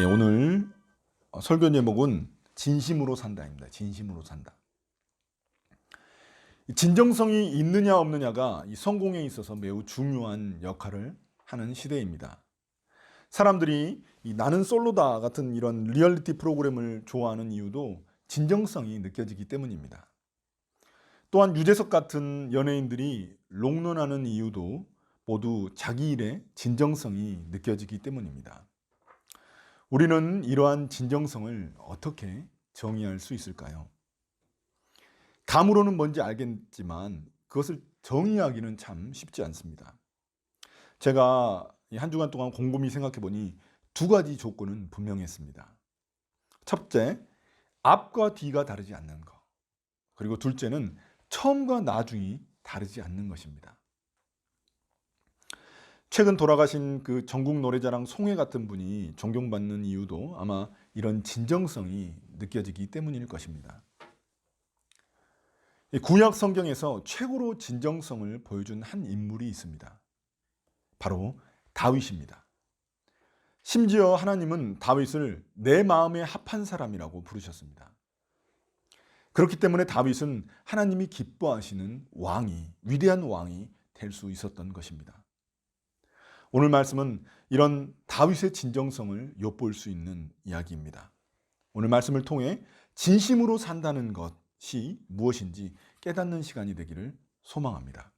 예, 오늘 어, 설교 제목은 진심으로 산다입니다. 진심으로 산다. 이 진정성이 있느냐 없느냐가 이 성공에 있어서 매우 중요한 역할을 하는 시대입니다. 사람들이 이 나는 솔로다 같은 이런 리얼리티 프로그램을 좋아하는 이유도 진정성이 느껴지기 때문입니다. 또한 유재석 같은 연예인들이 롱런하는 이유도 모두 자기 일의 진정성이 느껴지기 때문입니다. 우리는 이러한 진정성을 어떻게 정의할 수 있을까요? 감으로는 뭔지 알겠지만 그것을 정의하기는 참 쉽지 않습니다. 제가 한 주간 동안 곰곰이 생각해 보니 두 가지 조건은 분명했습니다. 첫째, 앞과 뒤가 다르지 않는 것. 그리고 둘째는 처음과 나중이 다르지 않는 것입니다. 최근 돌아가신 그 전국 노래자랑 송혜 같은 분이 존경받는 이유도 아마 이런 진정성이 느껴지기 때문일 것입니다. 구약 성경에서 최고로 진정성을 보여준 한 인물이 있습니다. 바로 다윗입니다. 심지어 하나님은 다윗을 내 마음에 합한 사람이라고 부르셨습니다. 그렇기 때문에 다윗은 하나님이 기뻐하시는 왕이, 위대한 왕이 될 수 있었던 것입니다. 오늘 말씀은 이런 다윗의 진정성을 엿볼 수 있는 이야기입니다. 오늘 말씀을 통해 진심으로 산다는 것이 무엇인지 깨닫는 시간이 되기를 소망합니다.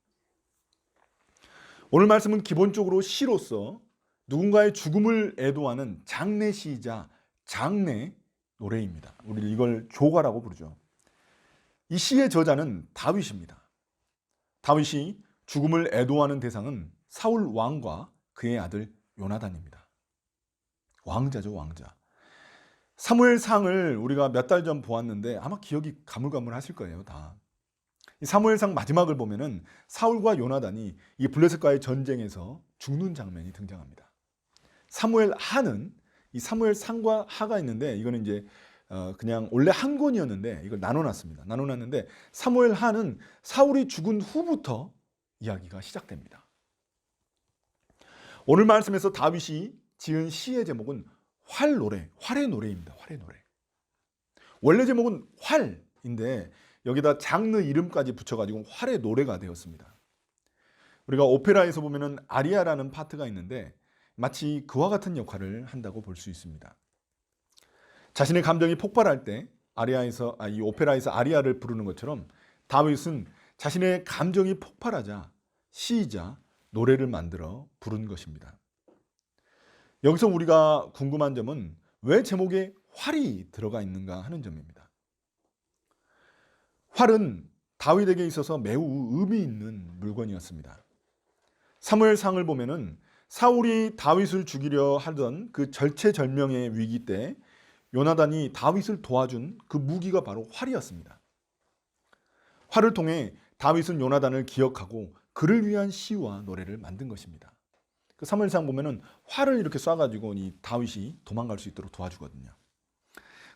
오늘 말씀은 기본적으로 시로서 누군가의 죽음을 애도하는 장례시이자 장례 노래입니다. 우리 이걸 조가라고 부르죠. 이 시의 저자는 다윗입니다. 다윗이 죽음을 애도하는 대상은 사울 왕과 그의 아들 요나단입니다. 왕자죠, 왕자. 사무엘상을 우리가 몇 달 전 보았는데 아마 기억이 가물가물하실 거예요, 다. 이 사무엘상 마지막을 보면은 사울과 요나단이 이 블레셋과의 전쟁에서 죽는 장면이 등장합니다. 사무엘 하는 이 사무엘 상과 하가 있는데 이거는 이제 어 그냥 원래 한 권이었는데 이걸 나눠놨습니다. 나눠놨는데 사무엘 하는 사울이 죽은 후부터 이야기가 시작됩니다. 오늘 말씀에서 다윗이 지은 시의 제목은 활 노래, 활의 노래입니다. 활의 노래. 원래 제목은 활인데 여기다 장르 이름까지 붙여가지고 활의 노래가 되었습니다. 우리가 오페라에서 보면은 아리아라는 파트가 있는데 마치 그와 같은 역할을 한다고 볼 수 있습니다. 자신의 감정이 폭발할 때 아리아에서 아, 이 오페라에서 아리아를 부르는 것처럼 다윗은 자신의 감정이 폭발하자 시이자 노래를 만들어 부른 것입니다. 여기서 우리가 궁금한 점은 왜 제목에 활이 들어가 있는가 하는 점입니다. 활은 다윗에게 있어서 매우 의미 있는 물건이었습니다. 사무엘상을 보면은 사울이 다윗을 죽이려 하던 그 절체절명의 위기 때 요나단이 다윗을 도와준 그 무기가 바로 활이었습니다. 활을 통해 다윗은 요나단을 기억하고 그를 위한 시와 노래를 만든 것입니다. 그 사무엘상 보면은 활을 이렇게 쏴가지고 이 다윗이 도망갈 수 있도록 도와주거든요.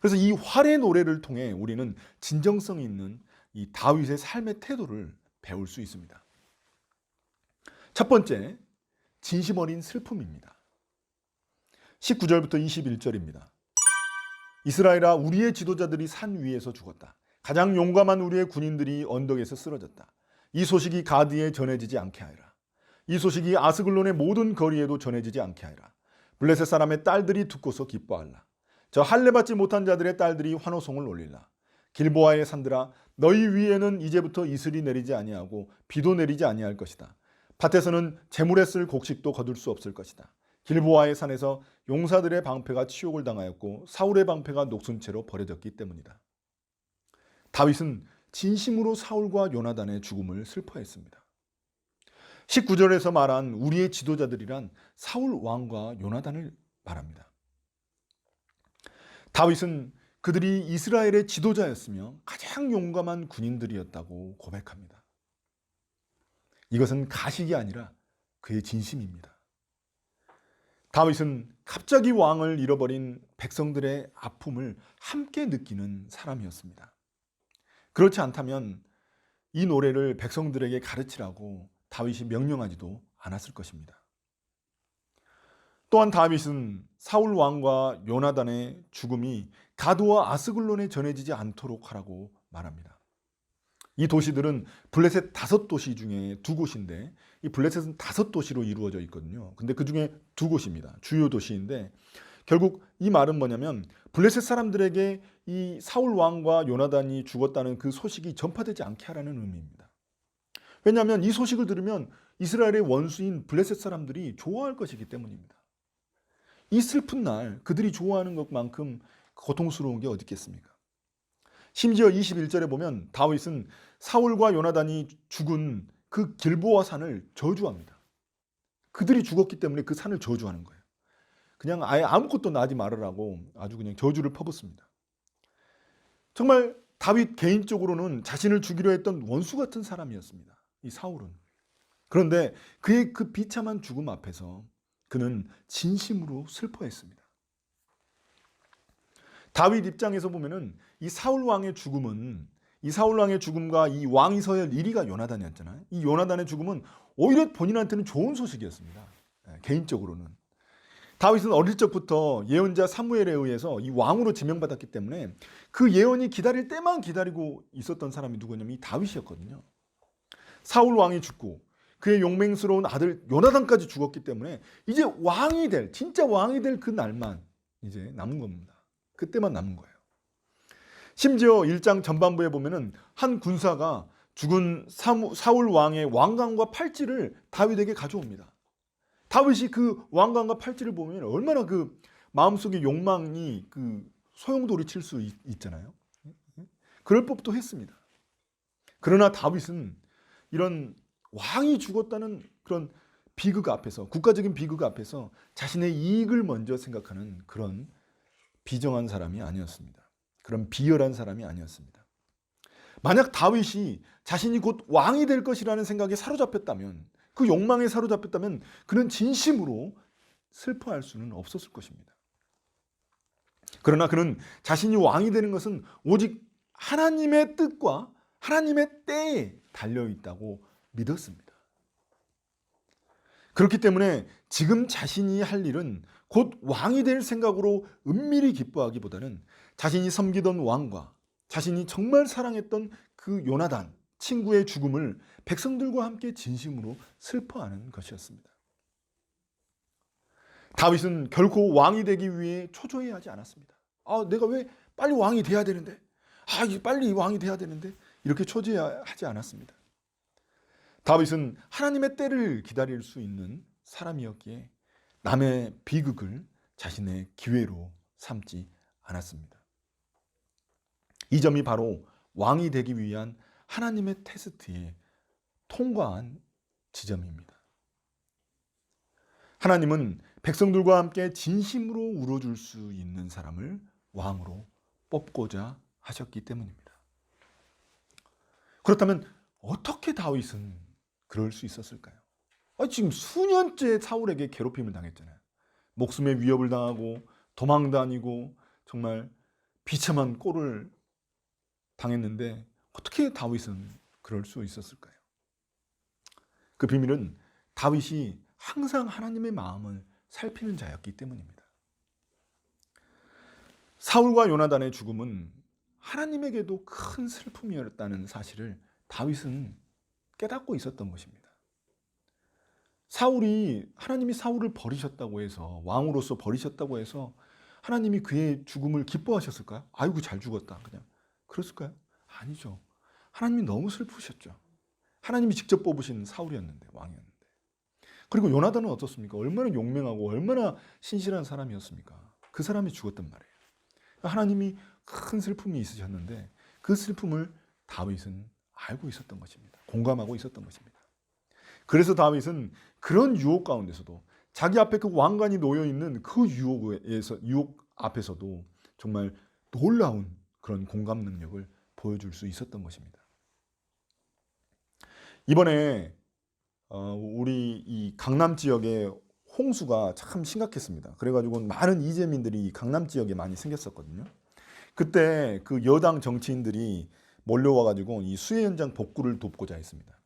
그래서 이 활의 노래를 통해 우리는 진정성 있는 이 다윗의 삶의 태도를 배울 수 있습니다. 첫 번째, 진심 어린 슬픔입니다. 19절부터 21절입니다. 이스라엘아 우리의 지도자들이 산 위에서 죽었다. 가장 용감한 우리의 군인들이 언덕에서 쓰러졌다. 이 소식이 가드에 전해지지 않게 하여라. 이 소식이 아스글론의 모든 거리에도 전해지지 않게 하여라. 블레셋 사람의 딸들이 듣고서 기뻐하라. 저 할례 받지 못한 자들의 딸들이 환호성을 올리라. 길보아의 산들아 너희 위에는 이제부터 이슬이 내리지 아니하고 비도 내리지 아니할 것이다. 밭에서는 재물에 쓸 곡식도 거둘 수 없을 것이다. 길보아의 산에서 용사들의 방패가 치욕을 당하였고 사울의 방패가 녹슨 채로 버려졌기 때문이다. 다윗은 진심으로 사울과 요나단의 죽음을 슬퍼했습니다. 19절에서 말한 우리의 지도자들이란 사울 왕과 요나단을 말합니다. 다윗은 그들이 이스라엘의 지도자였으며 가장 용감한 군인들이었다고 고백합니다. 이것은 가식이 아니라 그의 진심입니다. 다윗은 갑자기 왕을 잃어버린 백성들의 아픔을 함께 느끼는 사람이었습니다. 그렇지 않다면 이 노래를 백성들에게 가르치라고 다윗이 명령하지도 않았을 것입니다. 또한 다윗은 사울 왕과 요나단의 죽음이 가드와 아스글론에 전해지지 않도록 하라고 말합니다. 이 도시들은 블레셋 다섯 도시 중에 두 곳인데 이 블레셋은 다섯 도시로 이루어져 있거든요. 근데 그 중에 두 곳입니다. 주요 도시인데 결국 이 말은 뭐냐면 블레셋 사람들에게 이 사울 왕과 요나단이 죽었다는 그 소식이 전파되지 않게 하라는 의미입니다. 왜냐하면 이 소식을 들으면 이스라엘의 원수인 블레셋 사람들이 좋아할 것이기 때문입니다. 이 슬픈 날 그들이 좋아하는 것만큼 고통스러운 게 어디 있겠습니까? 심지어 21절에 보면 다윗은 사울과 요나단이 죽은 그 길보아 산을 저주합니다. 그들이 죽었기 때문에 그 산을 저주하는 거예요. 그냥 아예 아무것도 나지 말으라고 아주 그냥 저주를 퍼붓습니다. 정말 다윗 개인적으로는 자신을 죽이려 했던 원수 같은 사람이었습니다. 이 사울은. 그런데 그의 그 비참한 죽음 앞에서 그는 진심으로 슬퍼했습니다. 다윗 입장에서 보면은 이 사울 왕의 죽음은 이 사울 왕의 죽음과 이 왕이 할 1위가 요나단이었잖아요. 이 요나단의 죽음은 오히려 본인한테는 좋은 소식이었습니다. 예, 개인적으로는. 다윗은 어릴 적부터 예언자 사무엘에 의해서 이 왕으로 지명받았기 때문에 그 예언이 기다릴 때만 기다리고 있었던 사람이 누구냐면 이 다윗이었거든요. 사울 왕이 죽고 그의 용맹스러운 아들 요나단까지 죽었기 때문에 이제 왕이 될 진짜 왕이 될 그 날만 이제 남은 겁니다. 그때만 남은 거예요. 심지어 1장 전반부에 보면은 한 군사가 죽은 사울 왕의 왕관과 팔찌를 다윗에게 가져옵니다. 다윗이 그 왕관과 팔찌를 보면 얼마나 그 마음속에 욕망이 그 소용돌이 칠 수 있잖아요. 그럴 법도 했습니다. 그러나 다윗은 이런 왕이 죽었다는 그런 비극 앞에서 국가적인 비극 앞에서 자신의 이익을 먼저 생각하는 그런 비정한 사람이 아니었습니다. 그런 비열한 사람이 아니었습니다. 만약 다윗이 자신이 곧 왕이 될 것이라는 생각에 사로잡혔다면 그 욕망에 사로잡혔다면 그는 진심으로 슬퍼할 수는 없었을 것입니다. 그러나 그는 자신이 왕이 되는 것은 오직 하나님의 뜻과 하나님의 때에 달려 있다고 믿었습니다. 그렇기 때문에 지금 자신이 할 일은 곧 왕이 될 생각으로 은밀히 기뻐하기보다는 자신이 섬기던 왕과 자신이 정말 사랑했던 그 요나단 친구의 죽음을 백성들과 함께 진심으로 슬퍼하는 것이었습니다. 다윗은 결코 왕이 되기 위해 초조해하지 않았습니다. 아, 내가 왜 빨리 왕이 돼야 되는데? 아, 빨리 왕이 돼야 되는데? 이렇게 초조해하지 않았습니다. 다윗은 하나님의 때를 기다릴 수 있는 사람이었기에 남의 비극을 자신의 기회로 삼지 않았습니다. 이 점이 바로 왕이 되기 위한 하나님의 테스트에 통과한 지점입니다. 하나님은 백성들과 함께 진심으로 울어줄 수 있는 사람을 왕으로 뽑고자 하셨기 때문입니다. 그렇다면 어떻게 다윗은 그럴 수 있었을까요? 아, 지금 수년째 사울에게 괴롭힘을 당했잖아요. 목숨의 위협을 당하고 도망 다니고 정말 비참한 꼴을 당했는데 어떻게 다윗은 그럴 수 있었을까요? 그 비밀은 다윗이 항상 하나님의 마음을 살피는 자였기 때문입니다. 사울과 요나단의 죽음은 하나님에게도 큰 슬픔이었다는 사실을 다윗은 깨닫고 있었던 것입니다. 사울이 하나님이 사울을 버리셨다고 해서 왕으로서 버리셨다고 해서 하나님이 그의 죽음을 기뻐하셨을까요? 아이고 잘 죽었다 그냥 그랬을까요? 아니죠. 하나님이 너무 슬프셨죠. 하나님이 직접 뽑으신 사울이었는데 왕이었는데. 그리고 요나단은 어떻습니까? 얼마나 용맹하고 얼마나 신실한 사람이었습니까? 그 사람이 죽었단 말이에요. 하나님이 큰 슬픔이 있으셨는데 그 슬픔을 다윗은 알고 있었던 것입니다. 공감하고 있었던 것입니다. 그래서 다윗은 그런 유혹 가운데서도 자기 앞에 그 왕관이 놓여 있는 그 유혹에서 유혹 앞에서도 정말 놀라운 그런 공감 능력을 보여줄 수 있었던 것입니다. 이번에 어, 우리 이 강남 지역에 홍수가 참 심각했습니다. 그래가지고 많은 이재민들이 강남 지역에 많이 생겼었거든요. 그때 그 여당 정치인들이 몰려와가지고 이 수해 현장 복구를 돕고자 했습니다.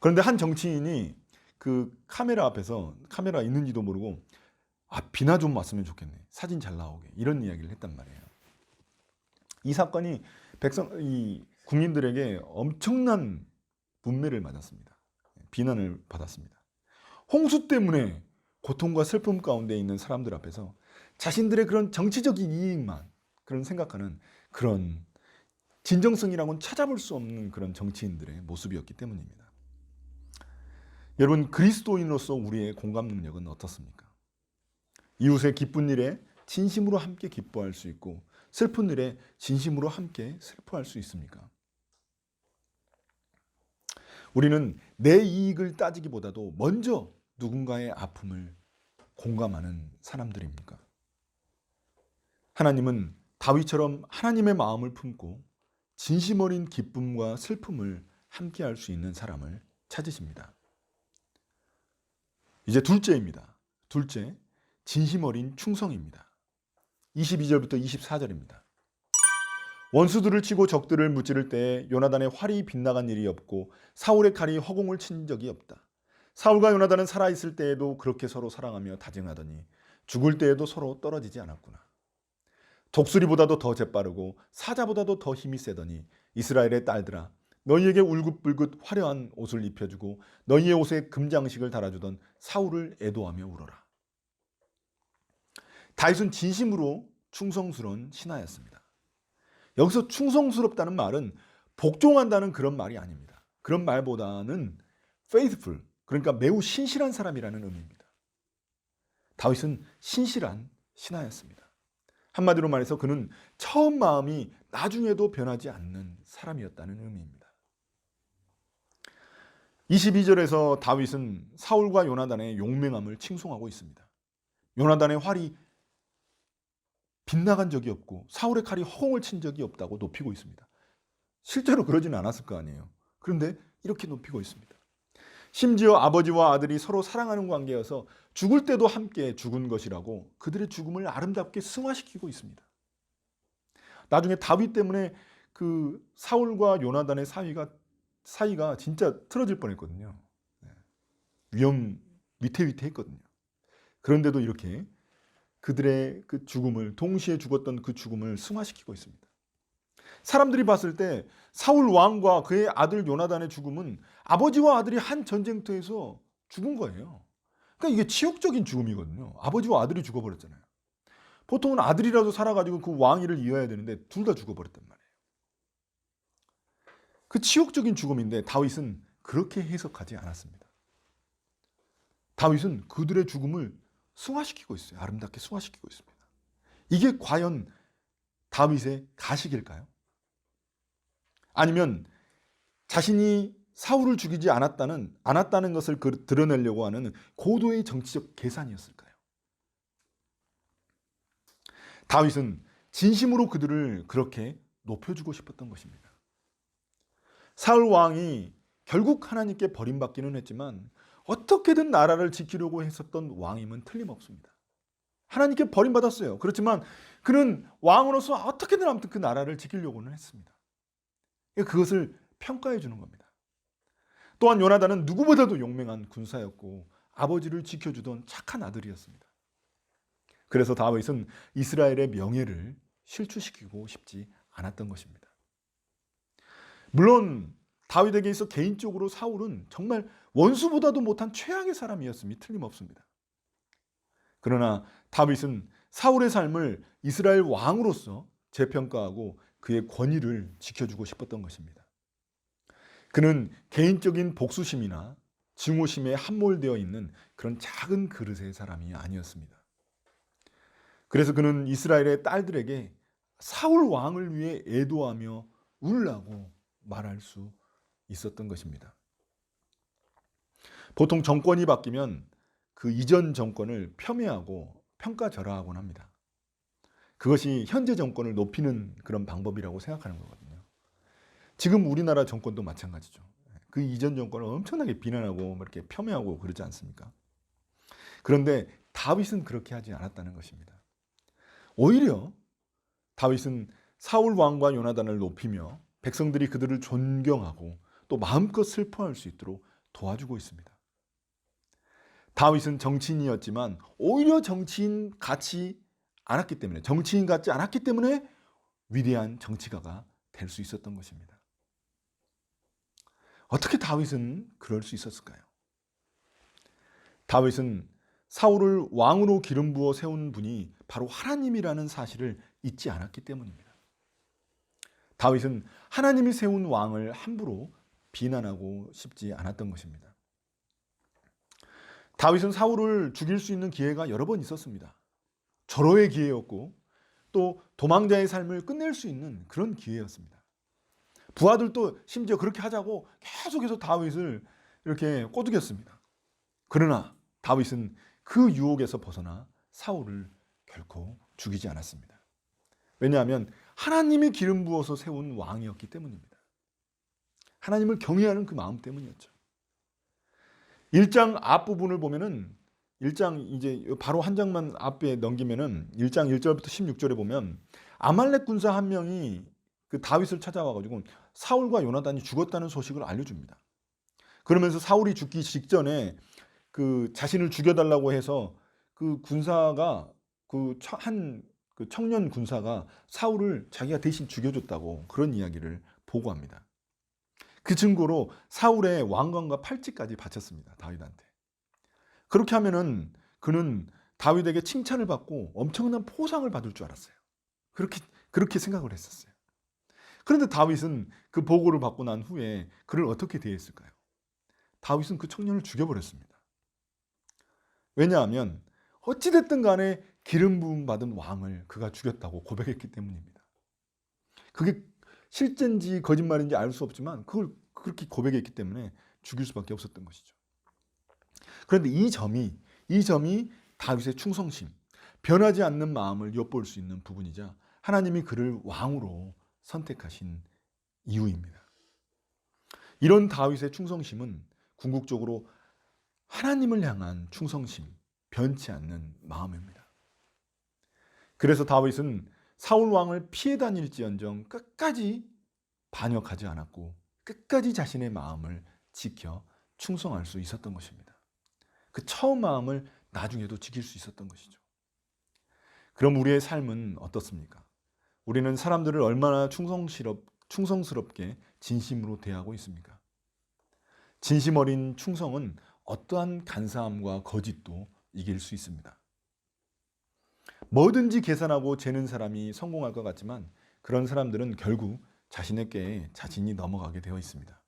그런데 한 정치인이 그 카메라 앞에서 카메라 있는지도 모르고 아 비나 좀 왔으면 좋겠네. 사진 잘 나오게 이런 이야기를 했단 말이에요. 이 사건이 백성 이 국민들에게 엄청난 문매를 맞았습니다. 비난을 받았습니다. 홍수 때문에 고통과 슬픔 가운데 있는 사람들 앞에서 자신들의 그런 정치적인 이익만 그런 생각하는 그런 진정성이라고는 찾아볼 수 없는 그런 정치인들의 모습이었기 때문입니다. 여러분 그리스도인으로서 우리의 공감 능력은 어떻습니까? 이웃의 기쁜 일에 진심으로 함께 기뻐할 수 있고 슬픈 일에 진심으로 함께 슬퍼할 수 있습니까? 우리는 내 이익을 따지기보다도 먼저 누군가의 아픔을 공감하는 사람들입니까? 하나님은 다윗처럼 하나님의 마음을 품고 진심 어린 기쁨과 슬픔을 함께 할 수 있는 사람을 찾으십니다. 이제 둘째입니다. 둘째, 진심 어린 충성입니다. 22절부터 24절입니다. 원수들을 치고 적들을 무찌를 때에 요나단의 활이 빗나간 일이 없고 사울의 칼이 허공을 친 적이 없다. 사울과 요나단은 살아 있을 때에도 그렇게 서로 사랑하며 다정하더니 죽을 때에도 서로 떨어지지 않았구나. 독수리보다도 더 재빠르고 사자보다도 더 힘이 세더니 이스라엘의 딸들아 너희에게 울긋불긋 화려한 옷을 입혀주고 너희의 옷에 금장식을 달아주던 사울을 애도하며 울어라. 다윗은 진심으로 충성스러운 신하였습니다. 여기서 충성스럽다는 말은 복종한다는 그런 말이 아닙니다. 그런 말보다는 faithful 그러니까 매우 신실한 사람이라는 의미입니다. 다윗은 신실한 신하였습니다. 한마디로 말해서 그는 처음 마음이 나중에도 변하지 않는 사람이었다는 의미입니다. 22절에서 다윗은 사울과 요나단의 용맹함을 칭송하고 있습니다. 요나단의 활이 빗나간 적이 없고 사울의 칼이 허공을 친 적이 없다고 높이고 있습니다. 실제로 그러지는 않았을 거 아니에요. 그런데 이렇게 높이고 있습니다. 심지어 아버지와 아들이 서로 사랑하는 관계여서 죽을 때도 함께 죽은 것이라고 그들의 죽음을 아름답게 승화시키고 있습니다. 나중에 다윗 때문에 그 사울과 요나단의 사이가 사이가 진짜 틀어질 뻔했거든요. 네. 위험 위태위태했거든요. 그런데도 이렇게 그들의 그 죽음을 동시에 죽었던 그 죽음을 승화시키고 있습니다. 사람들이 봤을 때 사울 왕과 그의 아들 요나단의 죽음은 아버지와 아들이 한 전쟁터에서 죽은 거예요. 그러니까 이게 치욕적인 죽음이거든요. 아버지와 아들이 죽어버렸잖아요. 보통은 아들이라도 살아가지고 그 왕위를 이어야 되는데 둘 다 죽어버렸단 말이에요. 그 치욕적인 죽음인데 다윗은 그렇게 해석하지 않았습니다. 다윗은 그들의 죽음을 승화시키고 있어요. 아름답게 승화시키고 있습니다. 이게 과연 다윗의 가식일까요? 아니면 자신이 사울을 죽이지 않았다는 않았다는 것을 그, 드러내려고 하는 고도의 정치적 계산이었을까요? 다윗은 진심으로 그들을 그렇게 높여주고 싶었던 것입니다. 사울 왕이 결국 하나님께 버림받기는 했지만 어떻게든 나라를 지키려고 했었던 왕임은 틀림없습니다. 하나님께 버림받았어요. 그렇지만 그는 왕으로서 어떻게든 아무튼 그 나라를 지키려고는 했습니다. 그것을 평가해 주는 겁니다. 또한 요나단은 누구보다도 용맹한 군사였고 아버지를 지켜주던 착한 아들이었습니다. 그래서 다윗은 이스라엘의 명예를 실추시키고 싶지 않았던 것입니다. 물론 다윗에게 있어 개인적으로 사울은 정말 원수보다도 못한 최악의 사람이었음이 틀림없습니다. 그러나 다윗은 사울의 삶을 이스라엘 왕으로서 재평가하고 그의 권위를 지켜주고 싶었던 것입니다. 그는 개인적인 복수심이나 증오심에 함몰되어 있는 그런 작은 그릇의 사람이 아니었습니다. 그래서 그는 이스라엘의 딸들에게 사울 왕을 위해 애도하며 울라고 말할 수 있었던 것입니다. 보통 정권이 바뀌면 그 이전 정권을 폄훼하고 평가절하하곤 합니다. 그것이 현재 정권을 높이는 그런 방법이라고 생각하는 거거든요. 지금 우리나라 정권도 마찬가지죠. 그 이전 정권을 엄청나게 비난하고 뭐 이렇게 폄훼하고 그러지 않습니까? 그런데 다윗은 그렇게 하지 않았다는 것입니다. 오히려 다윗은 사울 왕과 요나단을 높이며 백성들이 그들을 존경하고 또 마음껏 슬퍼할 수 있도록 도와주고 있습니다. 다윗은 정치인이었지만 오히려 정치인 같이 않았기 때문에 정치인 같지 않았기 때문에 위대한 정치가가 될 수 있었던 것입니다. 어떻게 다윗은 그럴 수 있었을까요? 다윗은 사울을 왕으로 기름 부어 세운 분이 바로 하나님이라는 사실을 잊지 않았기 때문입니다. 다윗은 하나님이 세운 왕을 함부로 비난하고 싶지 않았던 것입니다. 다윗은 사울을 죽일 수 있는 기회가 여러 번 있었습니다. 절호의 기회였고 또 도망자의 삶을 끝낼 수 있는 그런 기회였습니다. 부하들도 심지어 그렇게 하자고 계속해서 다윗을 이렇게 꼬드겼습니다. 그러나 다윗은 그 유혹에서 벗어나 사울을 결코 죽이지 않았습니다. 왜냐하면 하나님이 기름 부어서 세운 왕이었기 때문입니다. 하나님을 경외하는 그 마음 때문이었죠. 1장 앞부분을 보면은 1장 이제 바로 한 장만 앞에 넘기면은 1장 1절부터 16절에 보면 아말렉 군사 한 명이 그 다윗을 찾아와 가지고 사울과 요나단이 죽었다는 소식을 알려줍니다. 그러면서 사울이 죽기 직전에 그 자신을 죽여달라고 해서 그 군사가 그한 그 청년 군사가 사울을 자기가 대신 죽여줬다고 그런 이야기를 보고합니다. 그 증거로 사울의 왕관과 팔찌까지 바쳤습니다. 다윗한테. 그렇게 하면은 그는 다윗에게 칭찬을 받고 엄청난 포상을 받을 줄 알았어요. 그렇게 그렇게 생각을 했었어요. 그런데 다윗은 그 보고를 받고 난 후에 그를 어떻게 대했을까요? 다윗은 그 청년을 죽여버렸습니다. 왜냐하면 어찌됐든 간에 기름 부음 받은 왕을 그가 죽였다고 고백했기 때문입니다. 그게 실제인지 거짓말인지 알 수 없지만 그걸 그렇게 고백했기 때문에 죽일 수밖에 없었던 것이죠. 그런데 이 점이 이 점이 다윗의 충성심, 변하지 않는 마음을 엿볼 수 있는 부분이자 하나님이 그를 왕으로 선택하신 이유입니다. 이런 다윗의 충성심은 궁극적으로 하나님을 향한 충성심, 변치 않는 마음입니다. 그래서 다윗은 사울 왕을 피해 다닐지언정 끝까지 반역하지 않았고 끝까지 자신의 마음을 지켜 충성할 수 있었던 것입니다. 그 처음 마음을 나중에도 지킬 수 있었던 것이죠. 그럼 우리의 삶은 어떻습니까? 우리는 사람들을 얼마나 충성스럽, 충성스럽게 진심으로 대하고 있습니까? 진심 어린 충성은 어떠한 간사함과 거짓도 이길 수 있습니다. 뭐든지 계산하고 재는 사람이 성공할 것 같지만 그런 사람들은 결국 자신에게 자신이 넘어가게 되어 있습니다.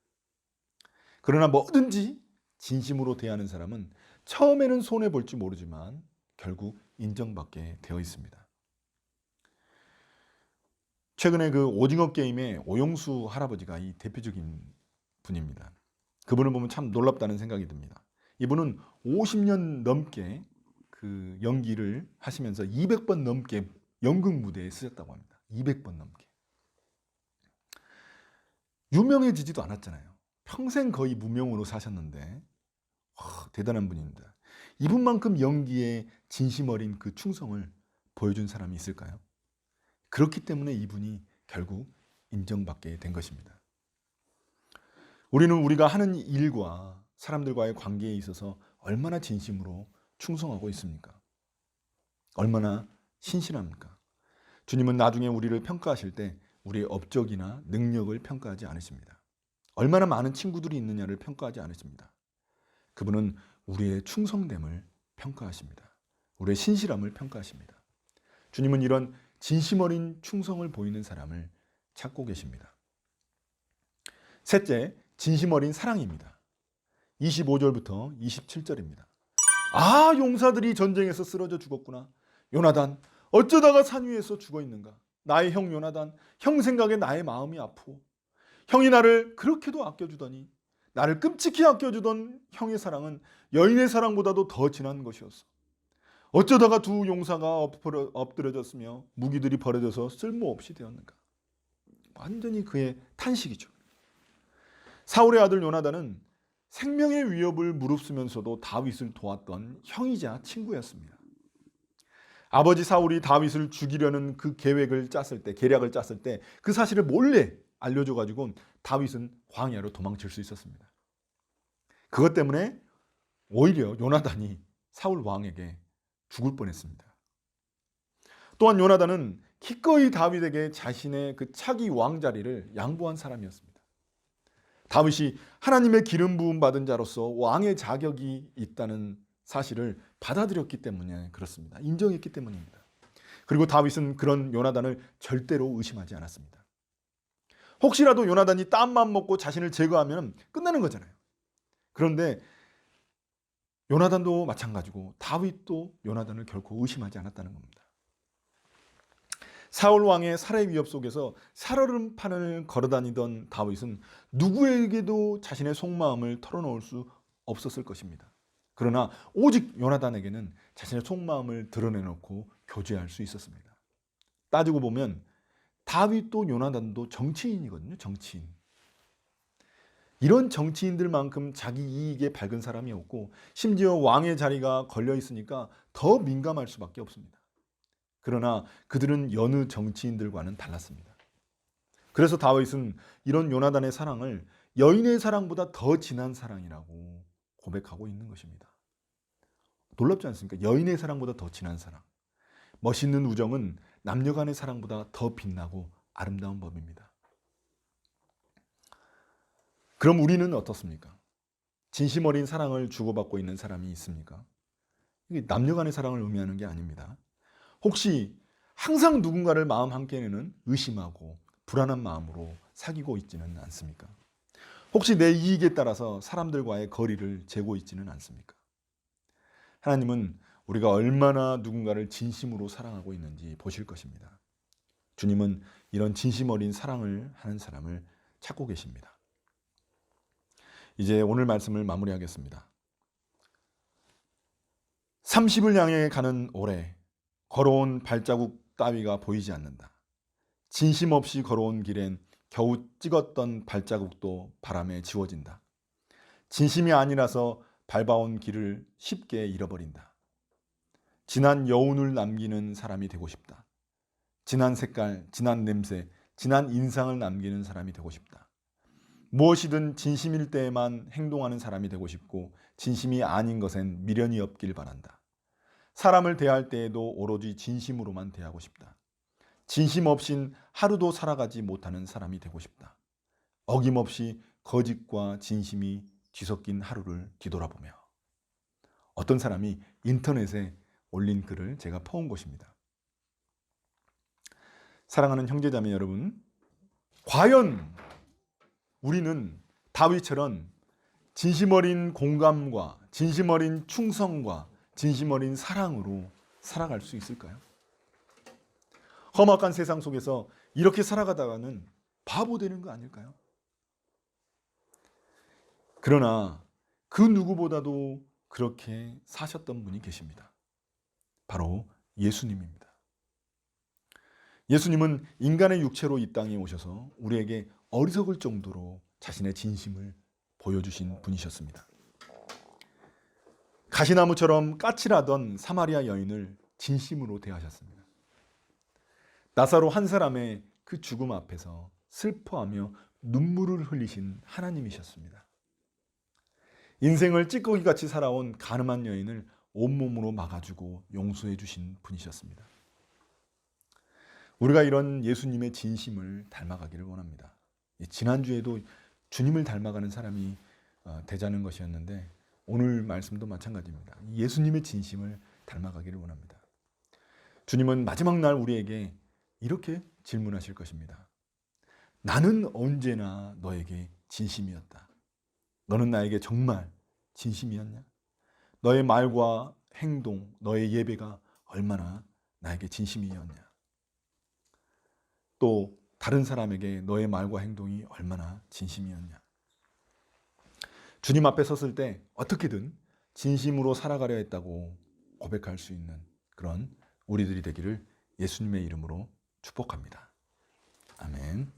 그러나 뭐든지 진심으로 대하는 사람은 처음에는 손해 볼지 모르지만 결국 인정받게 되어 있습니다. 최근에 그 오징어 게임의 오용수 할아버지가 이 대표적인 분입니다. 그분을 보면 참 놀랍다는 생각이 듭니다. 이분은 50년 넘게 그 연기를 하시면서 200번 넘게 연극 무대에 쓰셨다고 합니다. 200번 넘게. 유명해지지도 않았잖아요. 평생 거의 무명으로 사셨는데 와, 대단한 분입니다. 이분만큼 연기에 진심 어린 그 충성을 보여준 사람이 있을까요? 그렇기 때문에 이분이 결국 인정받게 된 것입니다. 우리는 우리가 하는 일과 사람들과의 관계에 있어서 얼마나 진심으로 충성하고 있습니까? 얼마나 신실합니까? 주님은 나중에 우리를 평가하실 때 우리의 업적이나 능력을 평가하지 않으십니다. 얼마나 많은 친구들이 있느냐를 평가하지 않으십니다. 그분은 우리의 충성됨을 평가하십니다. 우리의 신실함을 평가하십니다. 주님은 이런 진심 어린 충성을 보이는 사람을 찾고 계십니다. 셋째, 진심 어린 사랑입니다. 25절부터 27절입니다. 아, 용사들이 전쟁에서 쓰러져 죽었구나. 요나단, 어쩌다가 산 위에서 죽어 있는가? 나의 형 요나단, 형 생각에 나의 마음이 아프오. 형이 나를 그렇게도 아껴주더니 나를 끔찍히 아껴주던 형의 사랑은 여인의 사랑보다도 더 진한 것이었어. 어쩌다가 두 용사가 엎드려졌으며 무기들이 버려져서 쓸모없이 되었는가? 완전히 그의 탄식이죠. 사울의 아들 요나단은 생명의 위협을 무릅쓰면서도 다윗을 도왔던 형이자 친구였습니다. 아버지 사울이 다윗을 죽이려는 그 계획을 짰을 때, 계략을 짰을 때 그 사실을 몰래 알려줘 가지고 다윗은 광야로 도망칠 수 있었습니다. 그것 때문에 오히려 요나단이 사울 왕에게 죽을 뻔했습니다. 또한 요나단은 기꺼이 다윗에게 자신의 그 차기 왕 자리를 양보한 사람이었습니다. 다윗이 하나님의 기름 부음 받은 자로서 왕의 자격이 있다는 사실을 받아들였기 때문에 그렇습니다. 인정했기 때문입니다. 그리고 다윗은 그런 요나단을 절대로 의심하지 않았습니다. 혹시라도 요나단이 땀만 먹고 자신을 제거하면 끝나는 거잖아요. 그런데 요나단도 마찬가지고 다윗도 요나단을 결코 의심하지 않았다는 겁니다. 사울 왕의 살해 위협 속에서 살얼음판을 걸어다니던 다윗은 누구에게도 자신의 속마음을 털어놓을 수 없었을 것입니다. 그러나 오직 요나단에게는 자신의 속마음을 드러내놓고 교제할 수 있었습니다. 따지고 보면 다윗도 요나단도 정치인이거든요. 정치인. 이런 정치인들만큼 자기 이익에 밝은 사람이 없고 심지어 왕의 자리가 걸려 있으니까 더 민감할 수밖에 없습니다. 그러나 그들은 여느 정치인들과는 달랐습니다. 그래서 다윗은 이런 요나단의 사랑을 여인의 사랑보다 더 진한 사랑이라고 고백하고 있는 것입니다. 놀랍지 않습니까? 여인의 사랑보다 더 진한 사랑. 멋있는 우정은 남녀 간의 사랑보다 더 빛나고 아름다운 법입니다. 그럼 우리는 어떻습니까? 진심 어린 사랑을 주고받고 있는 사람이 있습니까? 이게 남녀 간의 사랑을 의미하는 게 아닙니다. 혹시 항상 누군가를 마음 한켠에는 의심하고 불안한 마음으로 사귀고 있지는 않습니까? 혹시 내 이익에 따라서 사람들과의 거리를 재고 있지는 않습니까? 하나님은 우리가 얼마나 누군가를 진심으로 사랑하고 있는지 보실 것입니다. 주님은 이런 진심 어린 사랑을 하는 사람을 찾고 계십니다. 이제 오늘 말씀을 마무리하겠습니다. 30을 향해 가는 올해 걸어온 발자국 따위가 보이지 않는다. 진심 없이 걸어온 길엔 겨우 찍었던 발자국도 바람에 지워진다. 진심이 아니라서 밟아온 길을 쉽게 잃어버린다. 진한 여운을 남기는 사람이 되고 싶다. 진한 색깔, 진한 냄새, 진한 인상을 남기는 사람이 되고 싶다. 무엇이든 진심일 때에만 행동하는 사람이 되고 싶고 진심이 아닌 것엔 미련이 없길 바란다. 사람을 대할 때에도 오로지 진심으로만 대하고 싶다. 진심 없인 하루도 살아가지 못하는 사람이 되고 싶다. 어김없이 거짓과 진심이 뒤섞인 하루를 뒤돌아보며 어떤 사람이 인터넷에 올린 글을 제가 퍼온 것입니다. 사랑하는 형제자매 여러분, 과연 우리는 다윗처럼 진심 어린 공감과 진심 어린 충성과 진심 어린 사랑으로 살아갈 수 있을까요? 험악한 세상 속에서 이렇게 살아가다가는 바보 되는 거 아닐까요? 그러나 그 누구보다도 그렇게 사셨던 분이 계십니다. 바로 예수님입니다. 예수님은 인간의 육체로 이 땅에 오셔서 우리에게 어리석을 정도로 자신의 진심을 보여주신 분이셨습니다. 가시나무처럼 까칠하던 사마리아 여인을 진심으로 대하셨습니다. 나사로 한 사람의 그 죽음 앞에서 슬퍼하며 눈물을 흘리신 하나님이셨습니다. 인생을 찌꺼기 같이 살아온 가늠한 여인을 온몸으로 막아주고 용서해 주신 분이셨습니다. 우리가 이런 예수님의 진심을 닮아가기를 원합니다. 지난주에도 주님을 닮아가는 사람이 어, 되자는 것이었는데 오늘 말씀도 마찬가지입니다. 예수님의 진심을 닮아가기를 원합니다. 주님은 마지막 날 우리에게 이렇게 질문하실 것입니다. 나는 언제나 너에게 진심이었다. 너는 나에게 정말 진심이었냐? 너의 말과 행동, 너의 예배가 얼마나 나에게 진심이었냐? 또 다른 사람에게 너의 말과 행동이 얼마나 진심이었냐? 주님 앞에 섰을 때 어떻게든 진심으로 살아가려 했다고 고백할 수 있는 그런 우리들이 되기를 예수님의 이름으로 축복합니다. 아멘.